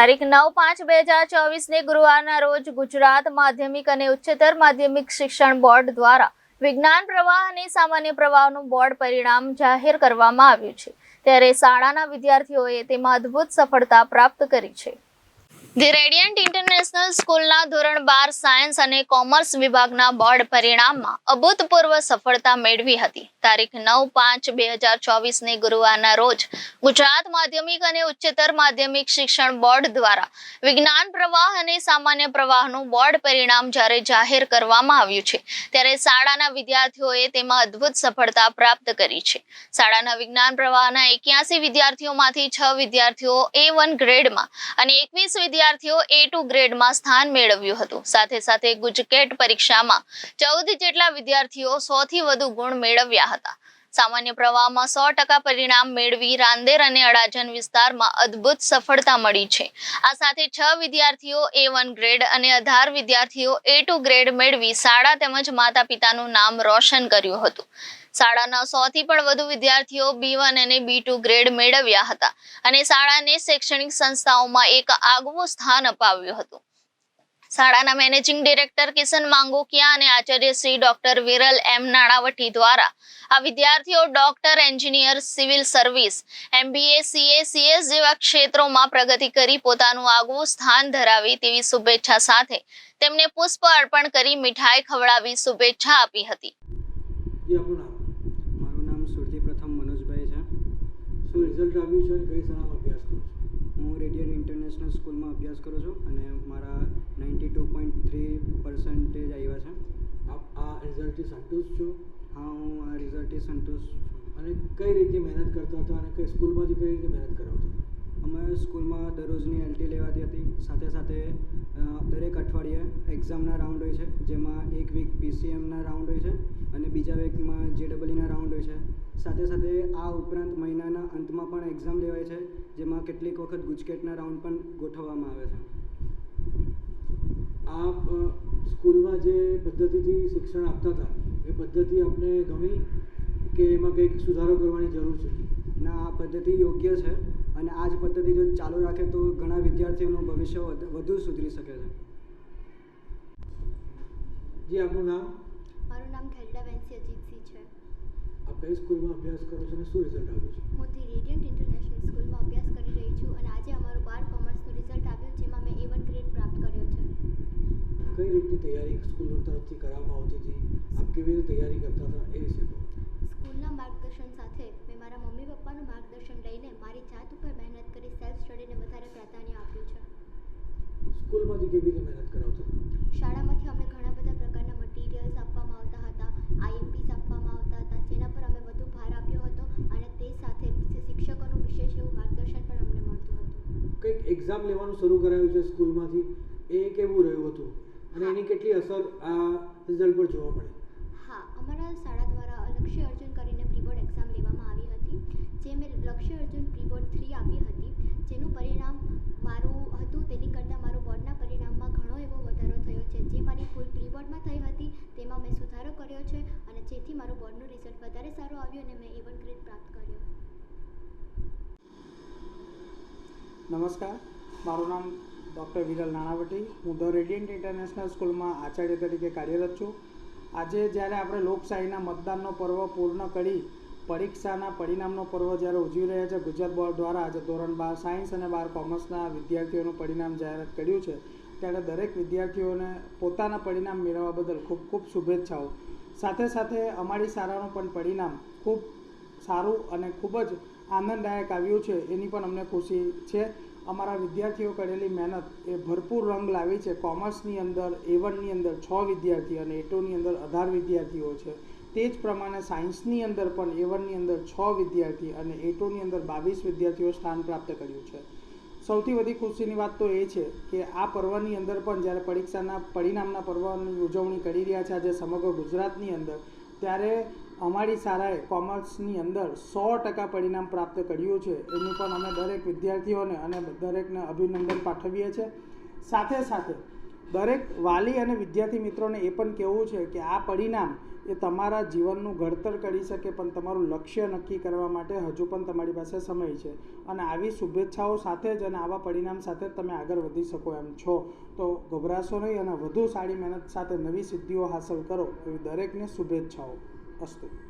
તારીખ નવ પાંચ બે હજાર ચોવીસને ગુરુવારના રોજ ગુજરાત માધ્યમિક અને ઉચ્ચતર માધ્યમિક શિક્ષણ બોર્ડ દ્વારા વિજ્ઞાન પ્રવાહ અને સામાન્ય પ્રવાહનું બોર્ડ પરિણામ જાહેર કરવામાં આવ્યું છે. ત્યારે શાળાના વિદ્યાર્થીઓએ તેમાં અદ્ભુત સફળતા પ્રાપ્ત કરી છે. ધી રેડિયન્ટ ઇન્ટરનેશનલ સ્કૂલના ધોરણ બાર સાયન્સ અને કોમર્સ વિભાગના બોર્ડ પરિણામમાં અભૂતપૂર્વ સફળતા મેળવી હતી. તારીખ નવ પાંચ બે હજાર ચોવીસને ગુરુવારના રોજ ગુજરાત માધ્યમિક અને ઉચ્ચતર માધ્યમિક શિક્ષણ બોર્ડ દ્વારા વિજ્ઞાન પ્રવાહ અને સામાન્ય પ્રવાહનું બોર્ડ પરિણામ જ્યારે જાહેર કરવામાં આવ્યું છે, ત્યારે શાળાના વિદ્યાર્થીઓએ તેમાં અદ્ભુત સફળતા પ્રાપ્ત કરી છે. શાળાના વિજ્ઞાન પ્રવાહના એક્યાસી વિદ્યાર્થીઓમાંથી છ વિદ્યાર્થીઓ એ વન ગ્રેડમાં અને એકવીસ વિદ્યાર્થીઓ એ ટુ ગ્રેડમાં સ્થાન મેળવ્યું હતું. સાથે સાથે ગુજકેટ પરીક્ષામાં ચૌદ જેટલા વિદ્યાર્થીઓ સો થી વધુ ગુણ મેળવ્યા હતા. સામાન્ય પ્રવાહમાં સો ટકા પરિણામ મેળવી રાંદેર અને અડાજણ વિસ્તારમાં અદ્ભુત સફળતા મળી છે. આ સાથે છ વિદ્યાર્થીઓ એ વન ગ્રેડ અને અઢાર વિદ્યાર્થીઓ એ ટુ ગ્રેડ મેળવી શાળા તેમજ માતા પિતાનું નામ રોશન કર્યું હતું. શાળાના સો થી પણ વધુ વિદ્યાર્થીઓ બી વન અને બી ટુ ગ્રેડ મેળવ્યા હતા અને શાળાને શૈક્ષણિક સંસ્થાઓમાં એક આગવું સ્થાન અપાવ્યું હતું. શાળાના મેનેજિંગ ડિરેક્ટર કિશન માંગોકિયા અને આચાર્ય શ્રી ડોક્ટર વિરલ એમ નાણાવટી દ્વારા આ વિદ્યાર્થીઓ doctor engineer civil service MBA CA CS જેવા ક્ષેત્રોમાં પ્રગતિ કરી પોતાનું આગવું સ્થાન ધરાવે તેવી શુભેચ્છા સાથે તેમને પુષ્પ અર્પણ કરી મીઠાઈ ખવડાવી શુભેચ્છા આપી હતી. જી આપણું નામ? મારું નામ સુરતી પ્રથમ મનોજભાઈ છે. શું રિઝલ્ટ આવ્યું છે? કઈ શાળામાં અભ્યાસ રેડિયન ઇન્ટરનેશનલ સ્કૂલમાં અભ્યાસ કરું છું અને મારા ninety two point three percentage આવ્યા છે. આપ આ રિઝલ્ટથી સંતુષ્ટ છો? હા હું આ રિઝલ્ટથી સંતુષ્ટ છું. અને કઈ રીતે મહેનત કરતા હતા અને કઈ સ્કૂલમાંથી કઈ રીતે મહેનત કરાવતા હતા અમે સ્કૂલમાં દરરોજની એલટી લેવાતી હતી. સાથે સાથે દરેક અઠવાડિયે એક્ઝામના રાઉન્ડ હોય છે જેમાં એક વીક પીસીએમના રાઉન્ડ હોય છે અને બીજા વીકમાં જેડબલઈના રાઉન્ડ હોય છે. સાથે સાથે આ ઉપરાંત મહિનાના અંતમાં પણ એક્ઝામ લેવાય છે જેમાં કેટલીક વખત ગુજકેટના રાઉન્ડ પણ ગોઠવવામાં આવે છે. આ સ્કૂલમાં જે પદ્ધતિથી શિક્ષણ આપતા હતા એ પદ્ધતિ આપને ગમી કે એમાં કંઈક સુધારો કરવાની જરૂર છે? ના આ પદ્ધતિ યોગ્ય છે અને આ જ પદ્ધતિ જો ચાલુ રાખે તો ઘણા વિદ્યાર્થીઓનું ભવિષ્ય વધુ સુધરી શકે છે. જી આપનું નામ? મારું નામ ખેલડા વેન્સી અજીતસિંહ છે. આપ કઈ સ્કૂલમાં અભ્યાસ કરો છો અને શું રિઝલ્ટ આવ્યું છે? હું ધી રેડિયન્ટ ઇન્ટરનેશનલ સ્કૂલમાં અભ્યાસ કરી રહી છું અને આજે અમારું બાર કોમર્સનું રિઝલ્ટ આવ્યું જેમાં મેં એ વન ગ્રેડ પ્રાપ્ત કર્યો છે. કઈ રીતની તૈયારી સ્કૂલ તરફથી કરવામાં આવતી હતી? આપ કેવી રીતે તૈયારી કરતા હતા? એ વિશે કહો. સ્કૂલના માર્ગદર્શન સાથે મેં મારા મમ્મી પપ્પાનું માર્ગદર્શન લઈને મારી જાત ઉપર મહેનત કરી સેલ્ફ સ્ટડીને વધારે પ્રાધાન્ય આપ્યું છે. સ્કૂલમાંથી કેવી રીતે મહેનત કરાવતા હતા શાળામાંથી અમને ઘણા બધા પ્રકારના મટીરિયલ્સ આપવામાં આવતા હતા આઈએમપીસ આપવામાં આવતા હતા જેના પર અમે વધુ ભાર આપ્યો હતો અને તે સાથે શિક્ષકોનું વિશેષ એવું માર્ગદર્શન પણ અમને મળતું હતું કંઈક એક્ઝામ લેવાનું શરૂ કરાયું છે સ્કૂલમાંથી એ કેવું રહ્યું હતું. અને એની કેટલી અસર આ રિઝલ્ટ પર જોવા મળી? હા અમારા શાળા દ્વારા લક્ષ્ય અર્જુન કરીને પ્રીબોર્ડ એક્ઝામ લેવામાં આવી હતી જે મેં લક્ષ્ય અર્જુન પ્રીબોર્ડ થ્રી આપી હતી જેનું પરિણામ મારું હતું. તેની કરતાં મારું બોર્ડના પરિણામમાં ઘણો એવો વધારો થયો છે. જે મારી ભૂલ પ્રીબોર્ડમાં થઈ હતી તેમાં મેં સુધારો કર્યો છે અને જેથી મારું બોર્ડનું રિઝલ્ટ વધારે સારું આવ્યું અને મેં એવન વન ગ્રેડ પ્રાપ્ત કર્યો. નમસ્કાર. મારું નામ ડૉક્ટર વિરલ નાણાવટી. હું ધ રેડિયન્ટ ઇન્ટરનેશનલ સ્કૂલમાં આચાર્ય તરીકે કાર્યરત છું. આજે જ્યારે આપણે લોકશાહીના મતદાનનો પર્વ પૂર્ણ કરી, પરીક્ષાના પરિણામનો પર્વ જ્યારે ઉજવી રહ્યા છે, ગુજરાત બોર્ડ દ્વારા આજે ધોરણ બાર સાયન્સ અને બાર કોમર્સના વિદ્યાર્થીઓનું પરિણામ જાહેરાત કર્યું છે. ત્યારે દરેક વિદ્યાર્થીઓને પોતાના પરિણામ મેળવવા બદલ ખૂબ ખૂબ શુભેચ્છાઓ. સાથે સાથે અમારી શાળાનું પણ પરિણામ ખૂબ સારું અને ખૂબ જ આનંદદાયક આવ્યું છે, એની પણ અમને ખુશી છે. અમારા વિદ્યાર્થીઓ કરેલી મહેનત એ ભરપૂર રંગ લાવી છે. કોમર્સની અંદર એ વનની અંદર છ વિદ્યાર્થી અને એ ટુની અંદર અઢાર વિદ્યાર્થીઓ છે. તે જ પ્રમાણે સાયન્સની અંદર પણ એ વનની અંદર છ વિદ્યાર્થી અને એ ટુની અંદર બાવીસ વિદ્યાર્થીઓ સ્થાન પ્રાપ્ત કર્યું છે. સૌથી વધુ ખુશીની વાત તો એ છે કે આ પર્વની અંદર પણ જ્યારે પરીક્ષાના પરિણામના પર્વની ઉજવણી કરી રહ્યા છે આજે સમગ્ર ગુજરાતની અંદર, ત્યારે અમારી શાળાએ કોમર્સની અંદર સો ટકા પરિણામ પ્રાપ્ત કર્યું છે. એનું પણ અમે દરેક વિદ્યાર્થીઓને અને દરેકને અભિનંદન પાઠવીએ છીએ. સાથે સાથે દરેક વાલી અને વિદ્યાર્થી મિત્રોને એ પણ કહેવું છે કે આ પરિણામ એ તમારા જીવનનું ઘડતર કરી શકે પણ તમારું લક્ષ્ય નક્કી કરવા માટે હજુ પણ તમારી પાસે સમય છે. અને આવી શુભેચ્છાઓ સાથે જ અને આવા પરિણામ સાથે તમે આગળ વધી શકો એમ છો. તો ગભરાશો નહીં અને વધુ સારી મહેનત સાથે નવી સિદ્ધિઓ હાંસલ કરો એવી દરેકને શુભેચ્છાઓ. असतो.